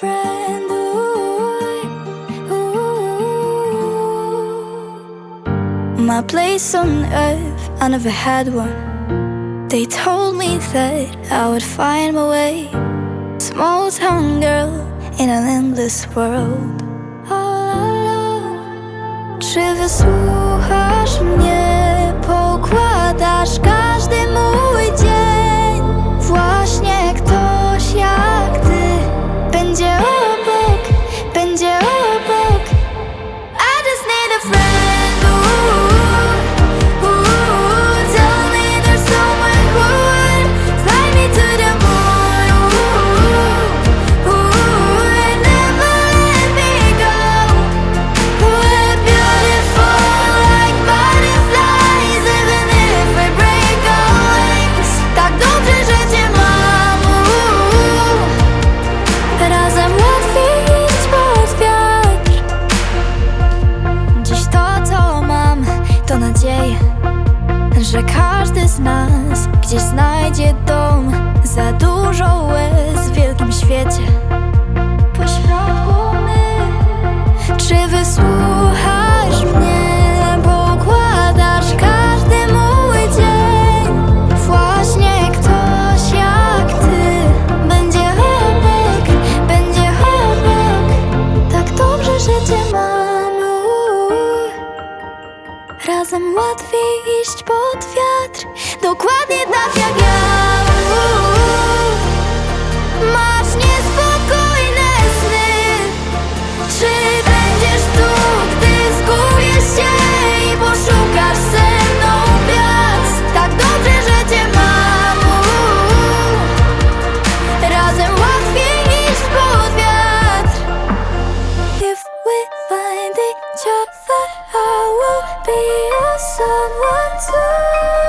friend. Ooh, ooh. My place on earth, I never had one. They told me that I would find my way. Small town girl in an endless world. Oh, All alone. Że każdy z nas gdzieś znajdzie dom. Razem łatwiej iść pod wiatr. Dokładnie tak jak ja. I will be a someone too.